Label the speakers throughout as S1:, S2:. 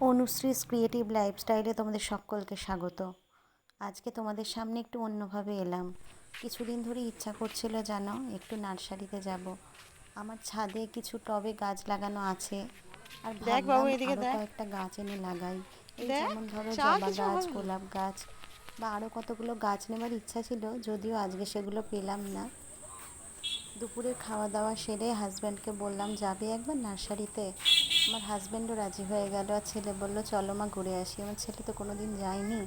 S1: অনুশ্রীস creative লাইফস্টাইলে তোমাদের সকলকে স্বাগত। আজকে তোমাদের সামনে একটু অন্যভাবে এলাম। কিছুদিন ধরে ইচ্ছা করছিল জানো একটু নার্সারিতে যাব। আমার ছাদে কিছু টবে গাছ লাগানো আছে। আর
S2: দেখ বাবু,
S1: ভাবলাম। কয়েকটা গাছ এনে লাগাই। এই যেমন ধরো জবা গাছ গোলাপ গাছ বা আরও কতগুলো গাছ নেবার ইচ্ছা ছিল যদিও আজকে সেগুলো পেলাম না। দুপুরে খাওয়া দাওয়া সেরে হাজব্যান্ডকে বললাম, যাবে একবার নার্সারিতে? আমার হাজব্যান্ডও রাজি হয়ে গেল আর ছেলে বলল, চলো মা, ঘুরে আসি। আমার ছেলে তো কোনো দিন যায়নি,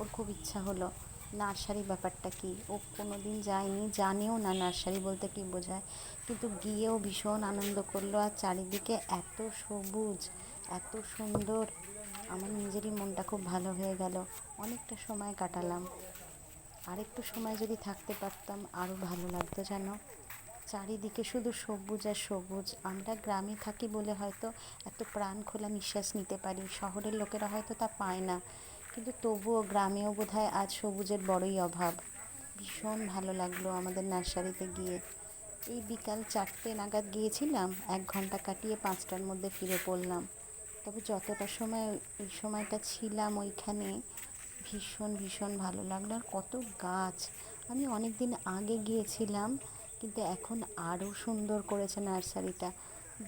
S1: ওর খুব ইচ্ছা হলো। নার্সারি ব্যাপারটা কি? ও কোনো দিন যায়নি, জানেও না নার্সারি বলতে কি বোঝায়। কিন্তু গিয়েও ভীষণ আনন্দ করল আর চারিদিকে এত সবুজ, এত সুন্দর। আমার নিজেরই মনটা খুব ভালো হয়ে গেল। অনেকটা সময় কাটালাম। আরেকটু সময় যদি থাকতে পারতাম আরও ভালো লাগতো, জানো? চারিদিকে শুধু সবুজ আর সবুজ। আমরা গ্রামে থাকি বলে হয়তো এত প্রাণ খোলা নিঃশ্বাস নিতে পারি। শহরের লোকেরা হয়তো তা পায় না। কিন্তু তবুও গ্রামেও বোধহয় আজ সবুজের বড়ই অভাব। ভীষণ ভালো লাগল আমাদের নার্সারিতে গিয়ে। এই বিকাল চারটে নাগাদ গিয়েছিলাম, এক ঘণ্টা কাটিয়ে পাঁচটার মধ্যে ফিরে পড়লাম। তবে যতটা সময় ওই সময়টা ছিলাম ওইখানে, ভীষণ ভীষণ ভালো লাগল। আর কত গাছ! আমি অনেক দিন আগে গিয়েছিলাম কিন্তু এখন আরও সুন্দর করেছে নার্সারিটা।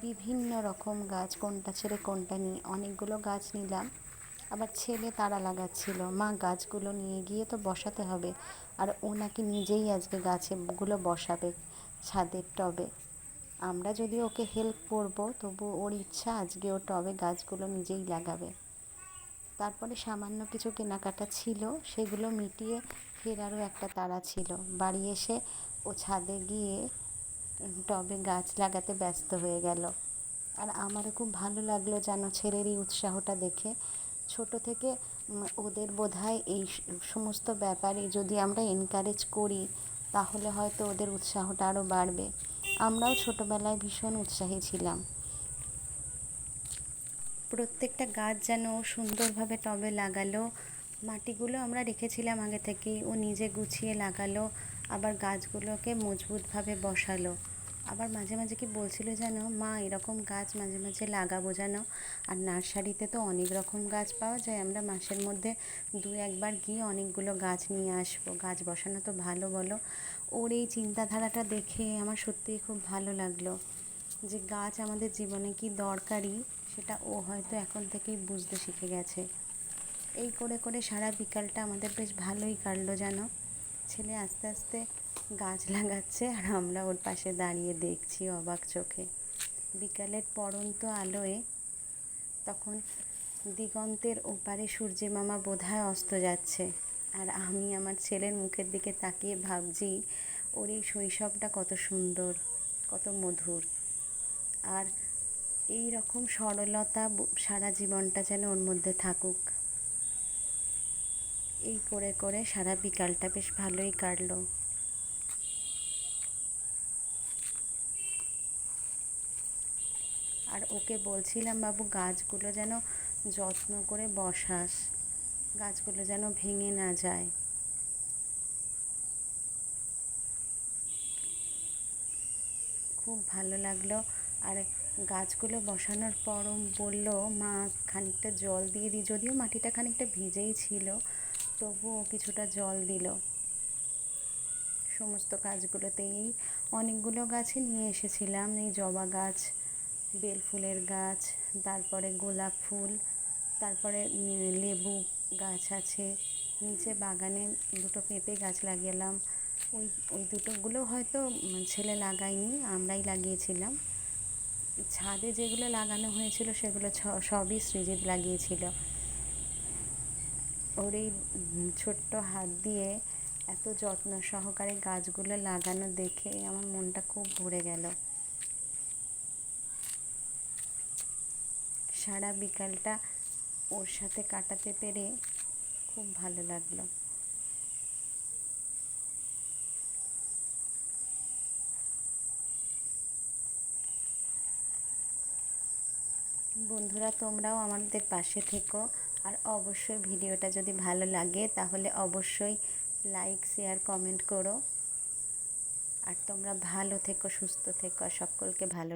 S1: বিভিন্ন রকম গাছ, কোনটা ছেড়ে কোনটা নিয়ে, অনেকগুলো গাছ নিলাম। আবার ছেলে তারা লাগাচ্ছিল, মা, গাছগুলো নিয়ে গিয়ে তো বসাতে হবে। আর ও নাকি নিজেই আজকে গাছগুলো বসাবে, ছাদের টবে। আমরা যদি ওকে হেল্প করব, তবু ওর ইচ্ছা আজকে ও টবে গাছগুলো নিজেই লাগাবে। তারপরে সামান্য কিছু কেনাকাটা ছিল, সেগুলো মিটিয়ে ফেরারও একটা তাড়া ছিল। বাড়ি এসে ও ছাদে গিয়ে টবে গাছ লাগাতে ব্যস্ত হয়ে গেল। আর আমারও খুব ভালো লাগল যেন ছেলের এই উৎসাহটা দেখে। ছোট থেকে ওদের বোধহয় এই সমস্ত ব্যাপারে যদি আমরা এনকারেজ করি, তাহলে হয়তো ওদের উৎসাহটা আরও বাড়বে। আমরাও ছোটোবেলায় ভীষণ উৎসাহী ছিলাম। প্রত্যেকটা গাছ যেন সুন্দরভাবে টবে লাগালো মাটিগুলো আমরা রেখেছিলাম আগে থেকেই। ও নিজে গুছিয়ে লাগালো, আবার গাছগুলোকে মজবুতভাবে বসালো। আবার মাঝে মাঝে কি বলছিল যেন, মা, এরকম গাছ মাঝে মাঝে লাগাবো যেন। আর নার্সারিতে তো অনেক রকম গাছ পাওয়া যায়। আমরা মাসের মধ্যে দু একবার গিয়ে অনেকগুলো গাছ নিয়ে আসব। গাছ বসানো তো ভালো বলো। ওর এই চিন্তাধারাটা দেখে আমার সত্যিই খুব ভালো লাগল যে গাছ আমাদের জীবনে কি দরকারি, সেটা ও হয়তো এখন থেকেই বুঝতে শিখে গেছে। এই করে করে সারা বিকালটা আমাদের বেশ ভালোই কাটলো, জানো? ছেলে আস্তে আস্তে গাছ লাগাচ্ছে আর আমরা ওর পাশে দাঁড়িয়ে দেখছি অবাক চোখে। বিকালের পড়ন্ত আলোয় তখন দিগন্তের ওপারে সূর্যি মামা বোধহয় অস্ত যাচ্ছে আর আমি আমার ছেলের মুখের দিকে তাকিয়ে ভাবছি, ওর এই শৈশবটা কত সুন্দর, কত মধুর। আর এই রকম সরলতা সারা জীবনটা যেন ওর মধ্যে থাকুক। এই করে করে সারা বিকালটা বেশ ভালোই কাটলো। আর ওকে বলছিলাম, বাবু, গাছগুলো যেন যত্ন করে বসাস। গাছগুলো যেন ভেঙে না যায়। খুব ভালো লাগল। আর গাছগুলো বসানোর পর বলল, মা, খানিকটা জল দিয়ে দিই যদিও মাটিটা খানিকটা ভিজেই ছিল তবুও কিছুটা জল দিল। সমস্ত গাছগুলোতেই অনেকগুলো গাছই নিয়ে এসেছিলাম। এই জবা গাছ, বেল ফুলের গাছ, তারপরে গোলাপ ফুল, তারপরে লেবু গাছ আছে। নিচে বাগানে দুটো পেঁপে গাছ লাগিয়েলাম। ওই ওই দুটোগুলো হয়তো ছেলে লাগায়নি, আমরাই লাগিয়েছিলাম। ছাদে যেগুলো লাগানো হয়েছিল, সেগুলো সবই সৃজিত লাগিয়েছিল। ওর এই ছোট্ট হাত দিয়ে এত যত্ন সহকারে গাছগুলো লাগানো দেখে আমার মনটা খুব ভরে গেল। সারা বিকালটা ওর সাথে কাটাতে পেরে খুব ভালো লাগল। বন্ধুরা, তোমরাও আমাদের পাশে থেকো। আর অবশ্যই ভিডিওটা যদি ভালো লাগে, তাহলে অবশ্যই লাইক শেয়ার কমেন্ট করো। আর তোমরা ভালো থেকো, সুস্থ থেকো সকলকে ভালো